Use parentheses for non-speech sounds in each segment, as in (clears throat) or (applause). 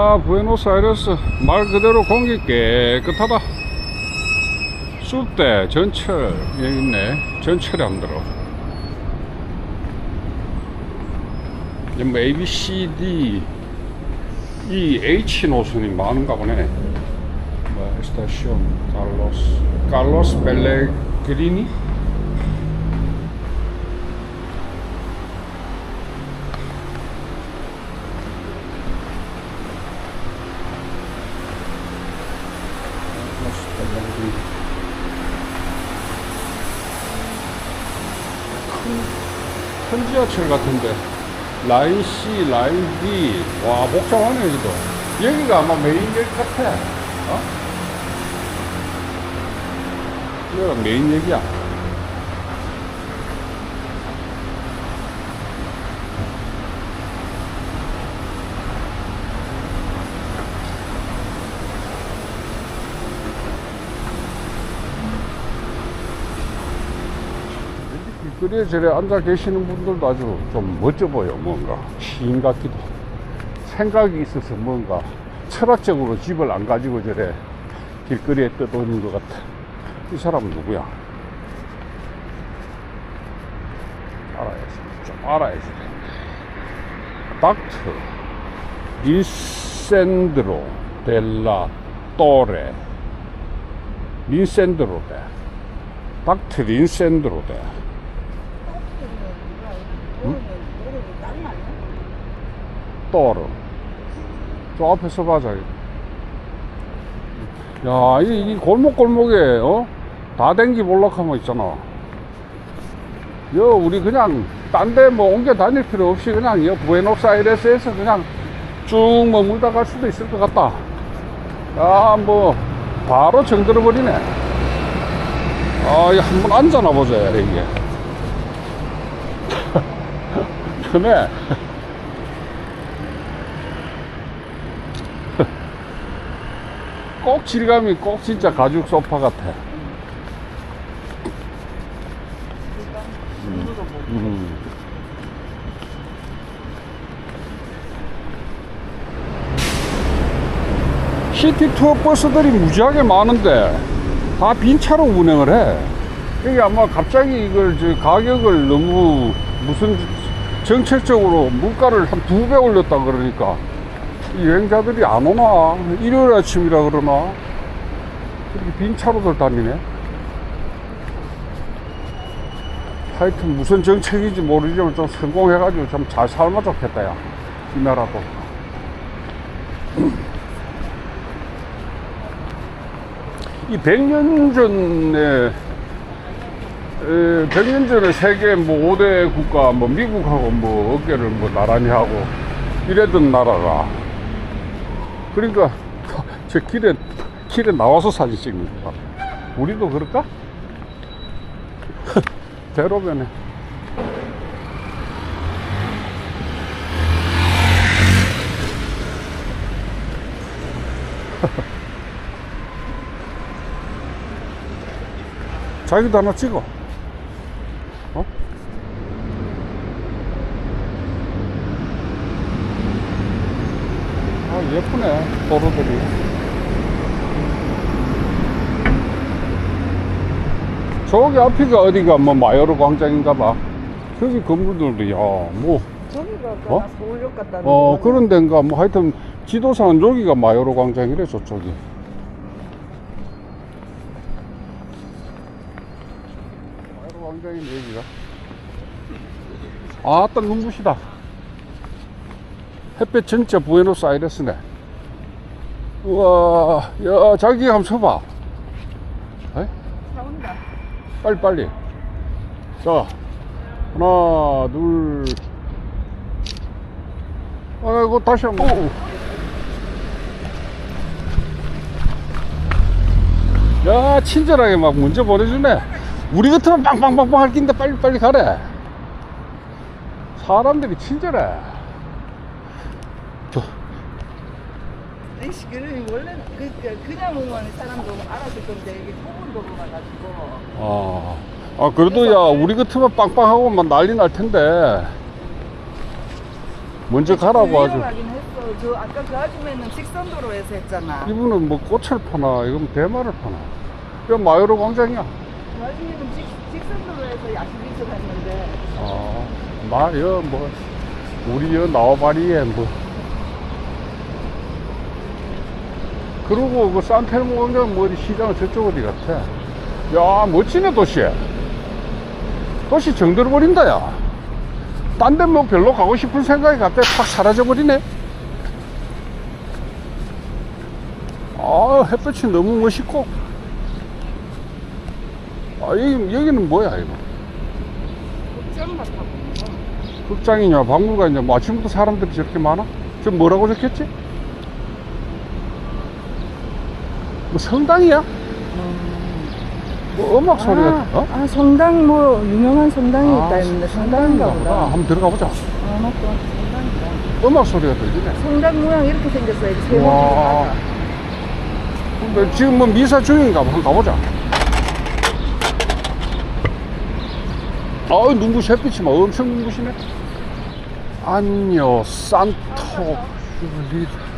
야, 부에노스아이레스 말 그대로 공기 깨끗하다. 숲대 전철 여기 있네. 전철이 안 들어. 이제 뭐 A, B, C, D, E, H 노선이 많은가 보네. 뭐 스타시온 칼로스 칼로스 벨레그리니 지하철 같은데. 라인 C, 라인 D. 와 복잡하네 여기도. 여기가 아마 메인역 같아 어? 여기가 메인역이야 길거리에 저래 앉아 계시는 분들도 아주 좀 멋져 보여 뭔가. 시인 같기도 생각이 있어서 뭔가 철학적으로 집을 안 가지고 저래 길거리에 떠도는 것 같아. 이 사람은 누구야? 알아야지. 좀 알아야지. 닥터 린센드로 델라 또레. 린센드로데 닥터 린센드로데 또르 저 앞에 서 봐자 야, 이, 이 골목골목에, 어? 다 댕기 볼락하면 있잖아. 여, 우리 그냥, 딴 데 뭐 옮겨 다닐 필요 없이 그냥, 여, 부에노스아이레스에서 그냥 쭉 머물다 갈 수도 있을 것 같다. 아, 뭐, 바로 정들어버리네. 아, 이거 한번 앉아나 보자, 이게. (laughs) 크네. 꼭 질감이 꼭 진짜 가죽 소파 같아. 음. 시티 투어 버스들이 무지하게 많은데 다 빈 차로 운행을 해. 이게 아마 갑자기 이걸 저 가격을 너무 무슨 정책적으로 물가를 한 두 배 올렸다 그러니까 이 여행자들이 안 오나? 일요일 아침이라 그러나? 이렇게 빈 차로들 다니네. 하여튼 무슨 정책인지 모르지만 좀 성공해가지고 좀 잘 살면 좋겠다, 야. 이 나라도. (clears throat) 이 100년 전에, 에, 100년 전에 세계 뭐 5대 국가, 뭐 미국하고 뭐 어깨를 뭐 나란히 하고 이랬던 나라가 그러니까 (laughs) 저 길에 길에 나와서 사진 찍는 거야. 우리도 그럴까? (laughs) 대로변에 (laughs) 자기도 하나 찍어. 어? 예쁘네, 도로들이. 저기 앞이가 어디가 뭐 마요르 광장인가 봐. 저기 건물들도, 야, 뭐, 저기가 어? 어? 서울역 같다는 어, 그런 데인가, 뭐 하여튼 지도상은 여기가 마요르 광장이래, 저쪽이. 마요르 광장이 여기가. 아, 딱 눈부시다. 햇볕 진짜 부에노스아이레스네. 우와, 야, 자기 한번 서봐. 에이? 차 온다. 빨리 빨리 자 하나 둘 아이고 다시 한번 야 친절하게 막 문제 보내주네 우리 같으면 빵빵빵빵 할 낀데 빨리 빨리 가래 사람들이 친절해 저, 그래 원래 그, 그 그냥 오면 사람도 알았을 건데 이게 좁은 도로가 가지고 아, 아 그래도 야 우리 같으면 빵빵하고 막 난리 날 텐데 먼저 가라고 하죠. 하긴 했어. 저 아까 그 아줌마는 직선도로에서 했잖아. 이분은 뭐 꽃을 파나, 이건 대마를 파나. 여 마요로 광장이야. 그 아줌마는 직, 직선도로에서 야식이서 했는데 아, 마, 여, 뭐, 우리 여 나와바리에 뭐. 그리고 그 산텔모 광장 뭐 어디 시장 저쪽 어디 같아. 야, 멋지네, 도시. 도시 정들어 버린다, 야. 딴 데 뭐 별로 가고 싶은 생각이 갑자기 팍 사라져 버리네. 아, 햇볕이 너무 멋있고. 아, 여기, 여기는 뭐야, 이거. 극장 같아. 극장이냐 박물관이냐 뭐 아침부터 사람들이 저렇게 많아? 저 뭐라고 적혔지? 뭐 성당이야? 뭐 음악 소리가 어? 아 성당 뭐 유명한 성당이 있다 했는데 성당인가 아, 보다. 한번 들어가 보자 아 맞다 성당이다. 음악 소리가 들리네 성당 모양 이렇게 생겼어. 이렇게 세. 번째 근데 지금 뭐 미사 중인가 봐 한번 가보자 아우 눈부시 햇빛이 막 엄청 눈부시네 안녕 산토 리 아.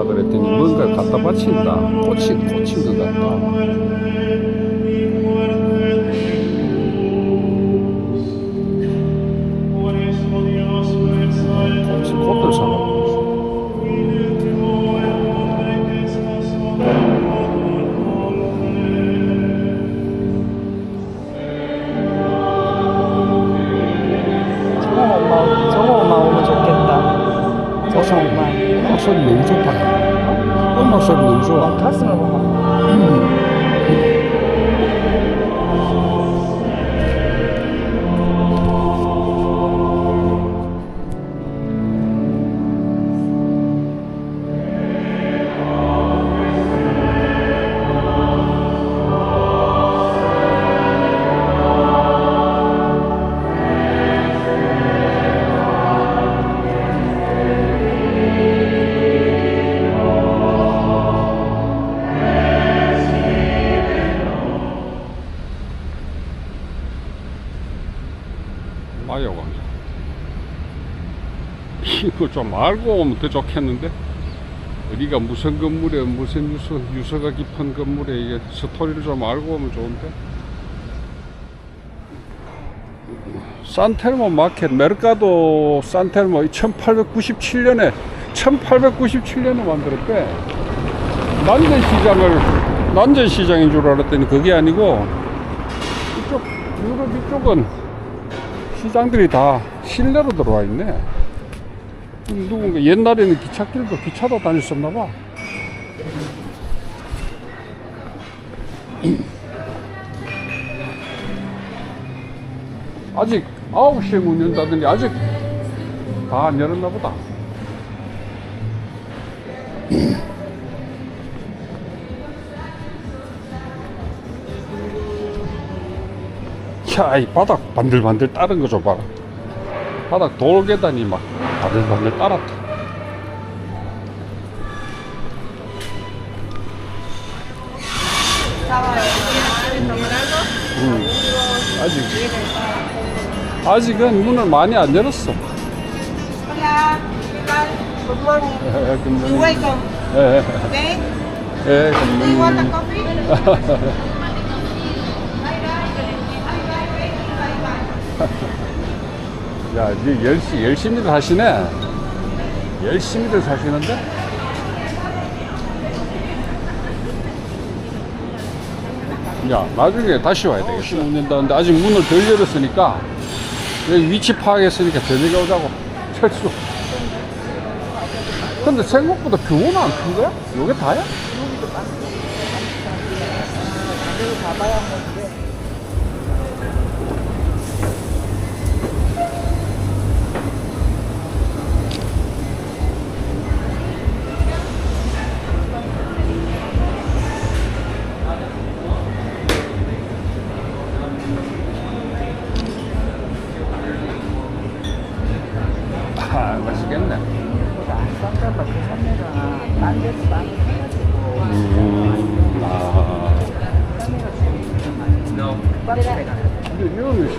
파나 그랬더니 뭔가 갖다 바친다. 꽃이, 꽃인 것 같다. 저거 엄마 저거 엄마 오면 좋겠다. 저거 엄마. 음악 소리 너무 좋다. 음악 소 이거 좀 알고 오면 더 좋겠는데? 어디가 무슨 건물에 무슨 유서, 유서가 깊은 건물에 이게 스토리를 좀 알고 오면 좋은데? 산텔모 마켓 메르카도 산텔모 1897년에 1897년에 만들었대. 난전 시장을 난전 시장인 줄 알았더니 그게 아니고 이쪽 유럽 이쪽은 시장들이 다 실내로 들어와 있네 누군가 옛날에는 기찻길도 기차도 다녔었나 봐 (clears throat) 아직 9시에 문 연다더니 아직 다 안 열었나 보다 (clears throat) 야, 이 바닥 반들반들 따른 거 좀 봐라. 바닥 돌 계단이 막 반들반들 따랐다. 음, 아직, 아직은 문을 많이 안 열었어. 예, welcome. 예? 예, Do you want a coffee? 야, 이제 열시, 열심히들 하시네. 열심히들 사시는데? 야, 나중에 다시 와야 되겠어. 문 연다는데 아직 문을 덜 열었으니까, 여기 위치 파악했으니까 저녁에 오자고. 철수. 근데 생각보다 규모는 안 큰 거야? 요게 다야? 가봐야 하는데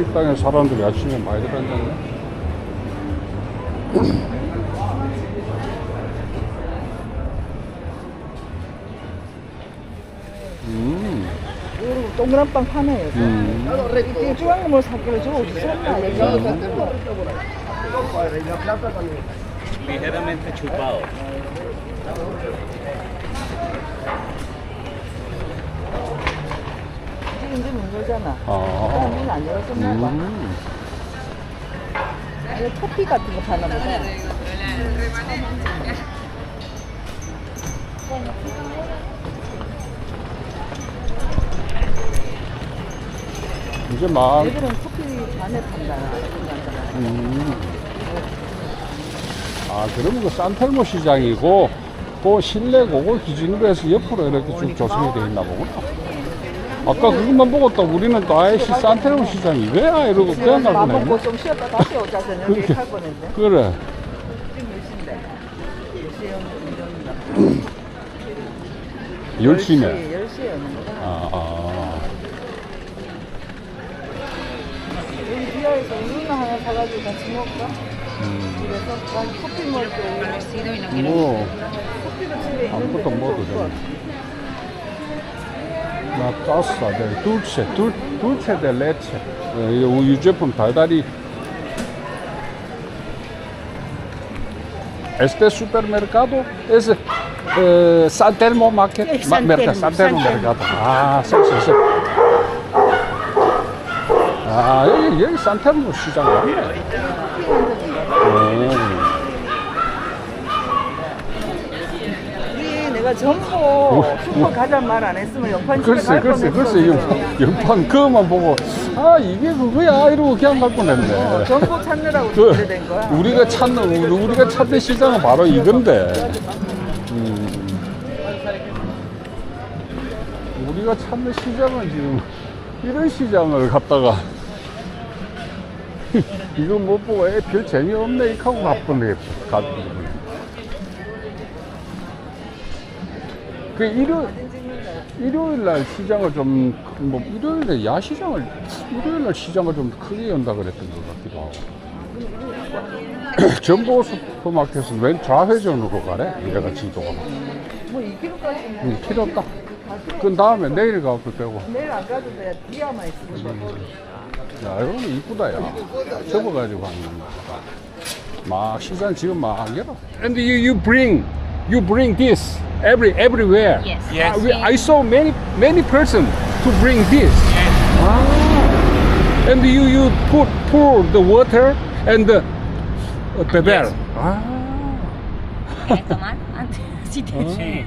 식당에 사람들이 아침에 많이 들어앉았네. 음, 요런 동그란 빵 파네 여기 음. 이게 중앙물 사기로 저거 어디 샀나 여기 ligeramente chupado. 이제 문 열잖아 아, 문안 열었었나 봐 음. 이거 커피 같은 거 파나 보다 이제 막, 얘들은 커피 잔에 판다 음. 아, 그러면 그 산텔모 시장이고, 그 실내 그걸 기준으로 해서 옆으로 이렇게 쭉 조성이 되어 있나 보구나. 아까 그것만 또 우리는 또 아이씨 산텔모 시장 이거야? 이러고 그냥 갈밥 뻔했네. 먹고 좀 쉬었다 다시 오자 저녁에 그렇게. 할 뻔했네 그래. 지금 몇 시인데? 몇 시에 오는 운전인가 10시네. 10시에 오는 거다 아, 아. 여기 비아에서 우유나 하나 사가지고 같이 먹을까? 음, 그래서 난 커피 먹을 때 우유 뭐, 커피도 집에 있는데 아무것도 먹어도 되네. 같아. 나 짜싸, 네, 둘체, 둘, 둘체 대 레체. 네, 이 우유 제품 달달이. Este supermercado es eh, San Telmo Market. Es Ma- San merca- Telmo, San San Telmo Telmo. Mercado. 아, sí, sí, sí. 아, 여기, 여기 산텔모 시장 맞네. 음. 우 내가 전부 슈퍼 가자 말 안 했으면 연판 집에 글쎄, 갈 글쎄, 뻔했어 글쎄, 연, 연판 그거만 보고, 아, 이게 그거야, 이러고 그냥 갈 뻔했네. 어, 전부 찾느라고 그, 그렇게 된 거야 우리가 찾는, 우리- 우리가 찾는 시장은 바로 이건데. 음. 우리가 찾는 시장은 지금 이런 시장을 갔다가 (laughs) 이거 못 보고 애 별 재미없네 이렇게 하고 가뻔해 그 일요 일요일 날 시장을 좀 뭐 일요일에 야시장을 일요일 날 시장을 좀 크게 연다 그랬던 것 같기도 하고 (coughs) 그 전보 슈퍼마켓은 왼 좌회전으로 가래? 내가 지도가. 뭐 2km까지는 응, 필요 없다. 그 다음에 내일 가도 되고. 내일 안 가도 돼. 뒤야만 있으면 돼. 야, 이거는 이쁘다, 야. 접어가지고 하는 거. 막, 시간 지금 막 하게라. And you, you bring, you bring this every, everywhere. Yes. Yes. Uh, we- I saw many, many person to bring this. Yes. Ah. And you, you put, pour the water and the, uh, beber. Yes. Ah. ¿Quieres tomar? Antes, si te Sí.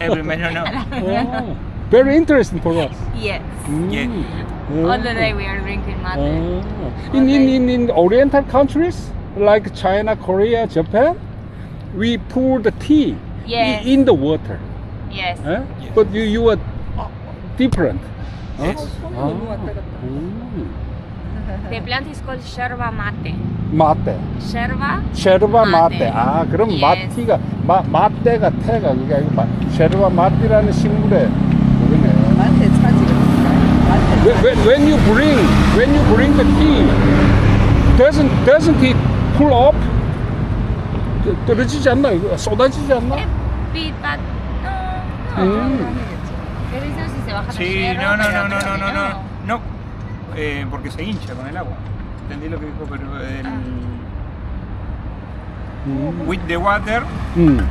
Every man, no, no. Ah. Very interesting for us. Yes. Yeah. Mm. All the day we are drinking mate. Ah. In, in, in, in Oriental countries like China, Korea, Japan, we pour the tea i- Yes. in the water. Yes. eh? But you, you are different. Yes. 손이 너무 왔다 갔다. Mm. The plant is called yerba mate. 마테. Yerba 쉐르바 마테. 마테. 아, 그럼 Yes. 마티가 마, 마테가 테가 그게 아니고 마- 쉐르바 마티라는 식물의 그거네. 마트에 차지가 마트 When, when- when you bring when you bring the tea, doesn't doesn't it pull up? 떨- 떨어지지 않나? 이거 쏟아지지 않나? 음. ¿Qué dices si se baja la Sí, no, no, no, no, no, no, no. No, eh, porque se hincha con el agua. Entendí lo que dijo, pero el, 음. with the water, 음.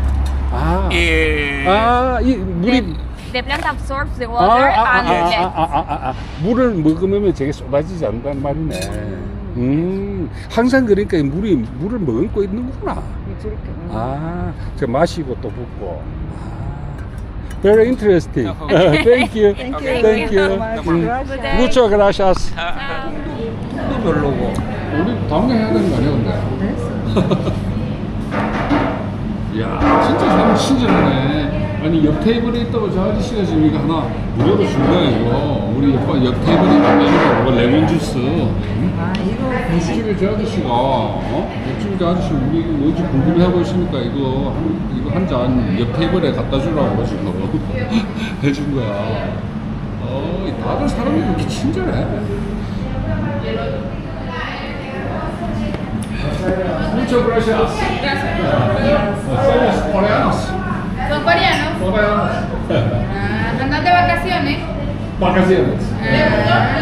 아. eh, 아, 이 물이 the plant absorbs the 아, water 아, 아, and 아, lets. 아, 아, 아, 아. 물을 먹으면 저게 쏟아지지 않는단 말이네. 음. 항상 그러니까 이 물이 물을 머금고 있는구나. 저렇게 응. 아, 저 마시고 또 붓고. 아, very interesting. Oh. Thank you. Thank you. Thank you. Much. 음. Gracias. 또 별로고. 우리 다음에 해야 되는 거 아니야, 근데? 이야, 진짜 사람 친절하네. 아니, 옆 테이블에 있다고 저 아저씨가 지금 이거 하나 무료로 준 거야, 이거. 우리 옆, 옆 테이블에 있다고 이거 레몬 주스. 응? 아 이거 옆집에 저 아저씨가, 어? 옆집에 저 아저씨 우리 이거 뭔지 궁금해하고 있으니까 이거 한, 이거 한 잔 옆 테이블에 갖다 주라고 지금 (laughs) 해준 거야. 어, 이 다른 사람이 그렇게 친절해. Muchas gracias. Somos coreanos. ¿Son coreanos? Coreanos. Ah, ¿Andan de vacaciones? Vacaciones. Ah,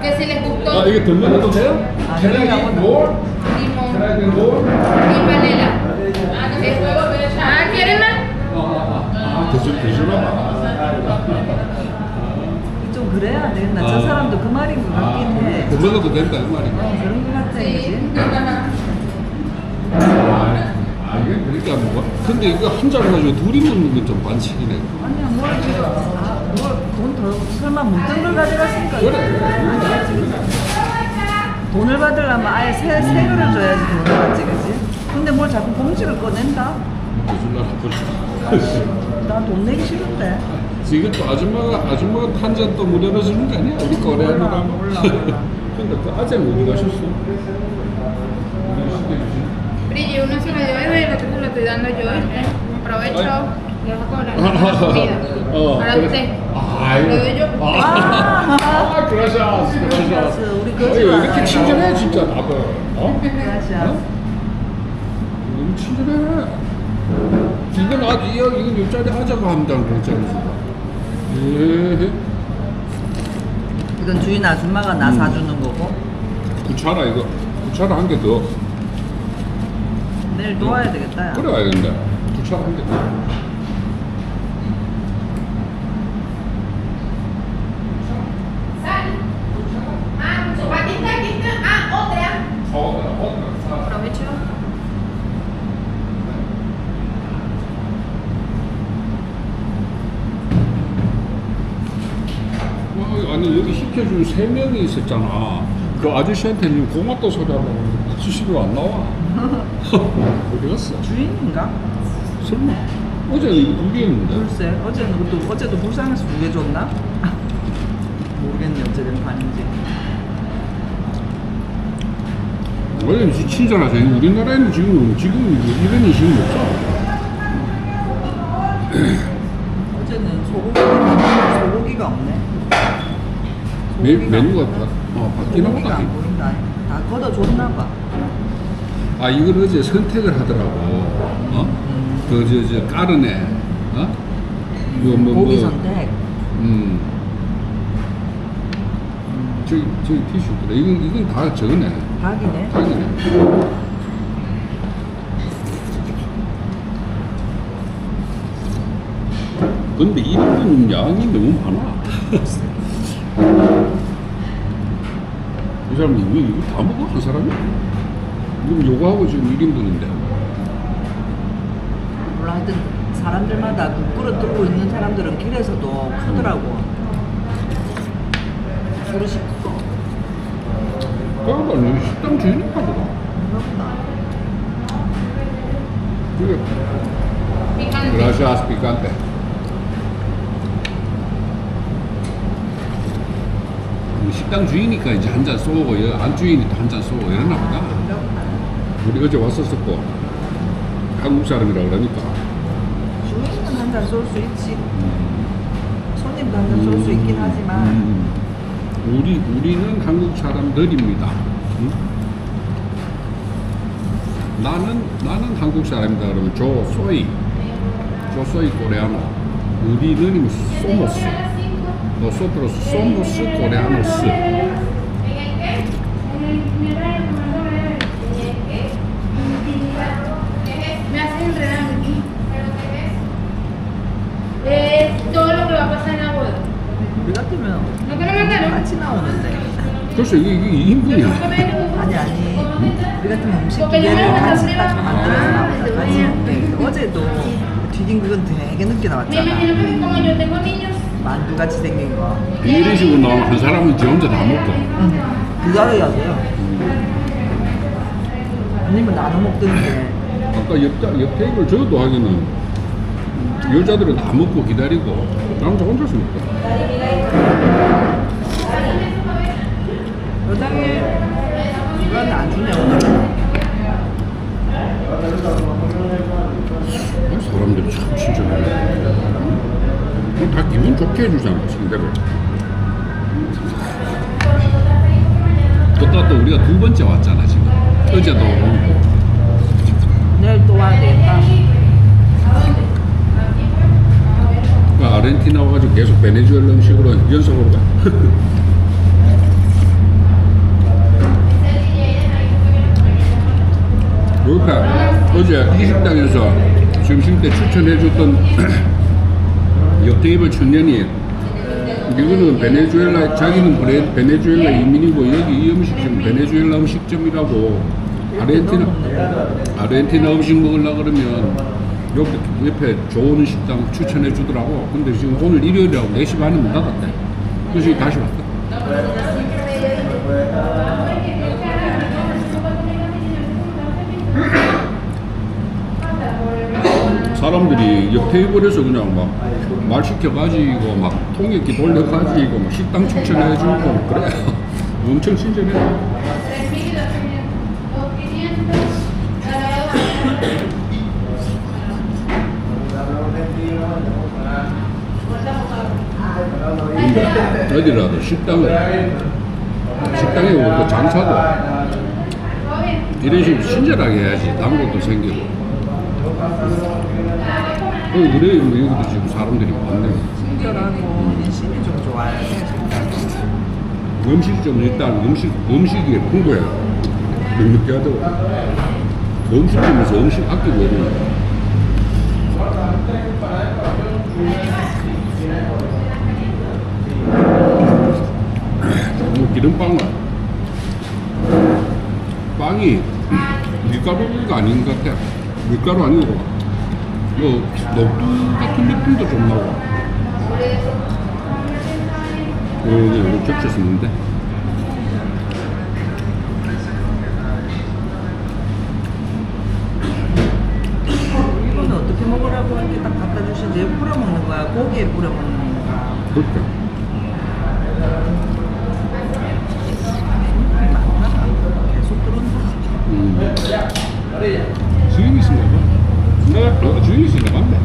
que si les gustó 아, 이게 더 넣어도 돼요? Can I eat more? limón Can I eat more? y panela. Ah, ¿quieren más? 아, 아, 아, 아, 드실, 드실라나? 좀 그래야 되겠나? 저 사람도 그 말인 것 같긴 해. 더 먹어도 된다, 그 말이야. 어, 그런 것 같아, 그지? 이게 그러니까 뭐. 근데 이거 한 잔 가지고 둘이 먹는 건 좀 반칙이네. 아니야, 뭘 지금, 아, 뭘돈더 설마 묻은 걸 가져갔으니까. 그래, 그래. 돈을 받으려면 아예 새, 새 거를 줘야지 돈을 받지, 그지? 근데 뭘 자꾸 봉지를 꺼낸다? 드실라나 보지. 나 돈 내기 싫은데. 지금 또 아줌마가, 아줌마가 한잔또 무료로 주는 거 아니야? 우리 거래하느라고. 몰라, 몰라. 근데 그 아재는 어디 가셨어? Brilli, uno se lo dio y el otro se lo estoy dando yo. Aprovecho. Le voy a cobrar la comida. 어, 그래. usted. Le doy yo. 아, 아, 그라샤스, 그라샤스. 우리 어이, 거지 왜 이렇게. 친절해, 진짜, 나도. 어? gracias. 너무 친절해. 이건 아, 이 이건 옆자리 하자고 한다는 거잖아, 예. 이건 주인 아줌마가 나 사주는 거고. 구차라 이거. 구차라 한 개 더. 내일 도와야 되겠다, 야. 그래. 어, 아니 여기 시켜준 세 명이 있었잖아. 그 아저씨한테는 고맙다 소리 했는데 아저씨가 안 나와. (laughs) 어디 갔어? 주인인가? 설마? 어제는 이거 두 개였는데. 글쎄, 어제는 또, 어제도 불쌍해서 두 개 줬나? (laughs) 모르겠네, 어제는 반인지. 원래 진- 친절하죠. 우리나라에는 지금 지금 이런 인식이 없잖아. 어제는 소고기가. 소고기가 없네. 메, 메뉴가. 바, 어, 바뀌나 소고기가 보다. 안 보인다. 아 걷어줬나 봐. 아 이걸 어제 선택을 하더라고. 어? 그저 저 까르네. 어? 뭐, 뭐, 고기 뭐. 선택. 음. 저기 저기 티슈구나. 이건 이건 다 저거네. 닭이네. 닭이네. 근데 1인분 양이 너무 많아. (laughs) 이 사람이 이거, 이거 다 먹어? 한 사람이? 지금 요거하고 지금 1인분인데. 몰라 하여튼 사람들마다 국그릇 들고 있는 사람들은 길에서도 크더라고. 그릇이 커. 그러니까 이 식당 주인인가 보다. 그렇구나. 그래. Picante. Gracias, picante. 이 식당 주인이니까 이제 한 잔 쏘고 여- 안 주인이 또 한 잔 쏘고 이러나 보다. 우리 어제 왔었었고 한국 사람이라 그러니까. 주인은 한잔 쏠 수 있지. 손님도 한잔 쏠 수 있긴 하지만. 음, 우리 우리는 한국 사람들입니다. 응? 나는 나는 한국 사람이다 그러면 조 소이 조 소이 코레아노. 우리는 소모스. somos coreanos Me todo lo que va a pasar en la boda. 우리 같으면 ¿No? 같이 나오는데. 글쎄 이게, 이게 2인분이야 아니 아니 우리 같으면 음식 기계를 me 같이 딱 만들어서 나오는데 같이 먹게. 어제도 튀긴 그건 되게 늦게 Me 나왔잖아. que como yo tengo niños, 만두 같이 생긴 거. 이런 식으로 나오면 한 사람은 지 혼자 다 먹고 기다려야 돼요. 아니면 나눠 먹던데. 아까 옆, 옆 테이블 저도 하기는 여자들은 다 먹고 기다리고 남자 혼자서 먹고 여장에 이건 안 주네 오늘. 아, 사람들이 참 친절하네 응? 다 기분 좋게 해주잖아 상대를 그때 또 우리가 두 번째 왔잖아 지금 어제도 내일 또 와야 되겠다. 그 아르헨티나 와가지고 계속 베네수엘라 음식으로 연속으로 가. (laughs) 그러니까 어제 이 식당에서 점심 때 추천해줬던 (clears throat) 옆 테이블 청년이 이거는 베네수엘라 자기는 브레, 베네수엘라 이민이고 여기 이 음식점 베네수엘라 음식점이라고 아르헨티나 아르헨티나 음식 먹으려 그러면 여기 옆에 좋은 식당 추천해 주더라고. 근데 지금 오늘 일요일이라고 4시 반에 문 닫았대. 그래서 다시 왔다 사람들이 옆 테이블에서 그냥 막 말 시켜가지고 막 통역기 돌려가지고 막 식당 추천해주고 그래. (laughs) 엄청 친절해 어디라도 식당을 식당에 오고 장사도 이런 식으로 친절하게 해야지 단골도 생기고. 어, 그래 뭐 여기도 지금 사람들이 많네 친절하고 인심이 좀 좋아야 돼. 음식 좀 일단 음식 음식이 풍부해 넉넉히 하더라고 음식점에서 음식 아끼고 이러는 거야. 뭐 기름빵은 빵이 밀가루가 아닌 것 같아. 밀가루 아니고 뭐 녹두 같은 느낌도 좀 나고. 여기 이렇게 적셔서 있는데. 이거는 어떻게 먹으라고 이렇게 딱 갖다 주시는데 뿌려 먹는 거야? 고기에 뿌려 먹는 거야? 그렇게 많다. 계속 들어온다. 음. 주인이 있으니까 봐. 네, 어, 주인이 있으니까 맞네.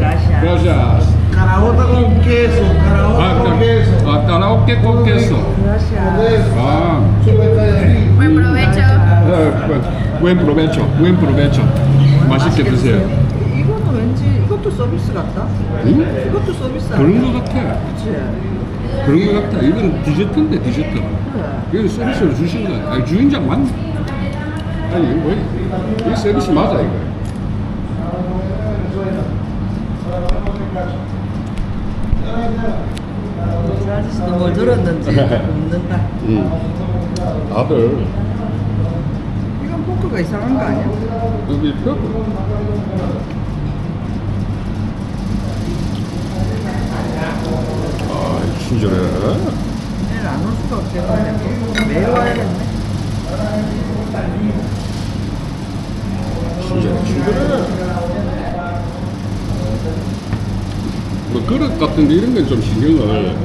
라시아. Gracias. Carajota con queso, carajota 아, con queso. 아, 따라올게 꺾겠어. Gracias. 아, Súper tallarines. Buen provecho. 네, buen provecho, buen provecho. 맛있게 드세요. 이거는 왠지 이것도 서비스 같다. 응? 이것도 서비스 그런 아니야? 거 같아. 그치? 그런 거 같아. 이건 디저트인데, 디저트. 그래. 이건 서비스로 주신 거야. 아니, 주인장 맞네. 아니, 이거 왜? 이 서비스 맞아, 이거. 저 아저씨도 뭘 들었는지 (laughs) 묻는다. 응. 다들 포크가 이상한 거 아니야? 여기 펴. 아, 친절해. 내일 안 올 수가 없겠네. 매일 와야겠네. 친절해, 친절해. 뭐 그릇 같은 데 이런 건 좀 신경을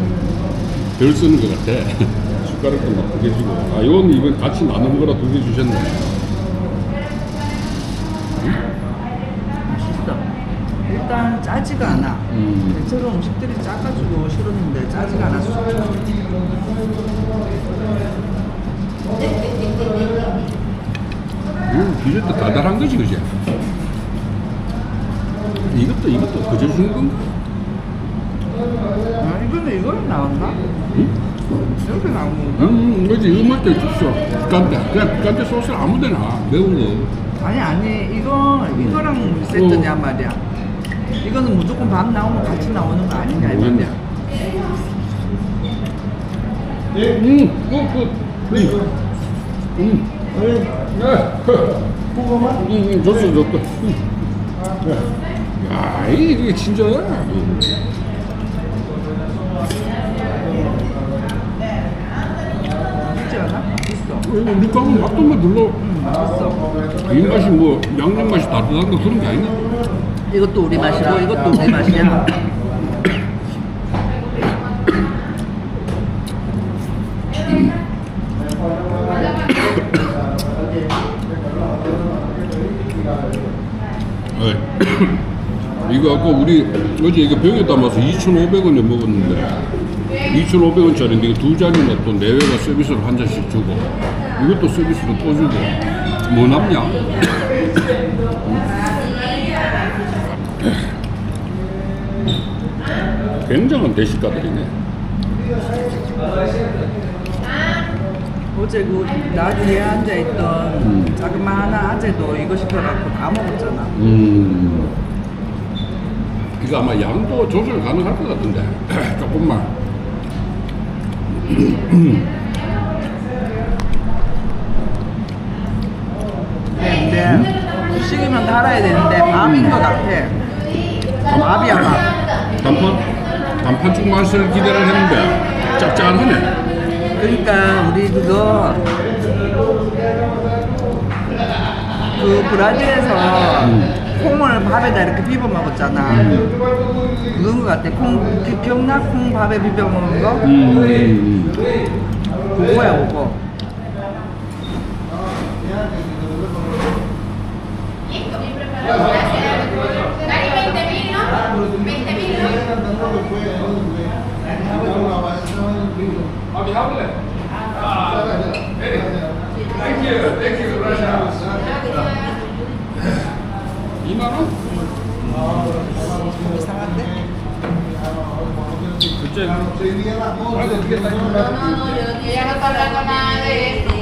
덜 쓰는 것 같아. (laughs) 숟가락도 막 두개 주고. 아, 이건 이건 같이 나눈 거라 두 개 주셨네. 맛있어. 일단 짜지가 않아. 음. 대체로 음식들이 짜가지고 싫었는데 짜지가 않았어. 음, 디저트 달달한 거지, 그지? 이것도 이것도 그저 주는 건가? 아, 이거는 이거는 나왔나? 응? 이렇게 나온 건가? 음, 그지 이거 맛도 있어. 피칸테. 그냥 피칸테 소스 아무 데나 매운 거. 아니 아니 이거 이거랑 세트냐 말이야. 이거는 무조건 밥 나오면 같이 나오는 거 아니냐 이 말이야. 음, 그, 그, (laughs) 음, 음, 네, 음, 음. 음. 네. 야, 이게 친절해. 음. 이거 우리 가면 맛도 뭐 별로 응 맛있어. 입맛이 뭐 양념 맛이 다르다는 거 그런 게 아니네. 이것도 우리 맛이고 이것도 우리 맛이야. 네. (coughs) 이거 아까 우리 어제 이거 병에 담아서 2,500원에 먹었는데 2,500원짜리인데 두 잔이나 또 내외가 서비스로 한 잔씩 주고 이것도 서비스로 또 주고 뭐 남냐? (coughs) 굉장한 대식가들이네. 어제 그 나중에 앉아 있던 음. 자그마한 아재도 이거 시켜갖고 다 먹었잖아. 음. 이거 아마 양도 조절 가능할 것 같은데 (clears throat) 조금만. 근데 식으면 달아야 되는데 밥인 것 같아. 밥이야 밥. 단판 단판죽 맛을 기대를 했는데 짭짤하네. 그러니까 우리 그거 그 브라질에서 음. 콩을 밥에다 이렇게 비벼 먹었잖아. 그건 것 같아. 콩 기- 기억나? 콩 밥에 비벼 먹는 거? 음, 음, 그거야 그거. 음. 2만 원? 이상한데? 그때 No, no, no, yo ya no estoy hablando nada de eso.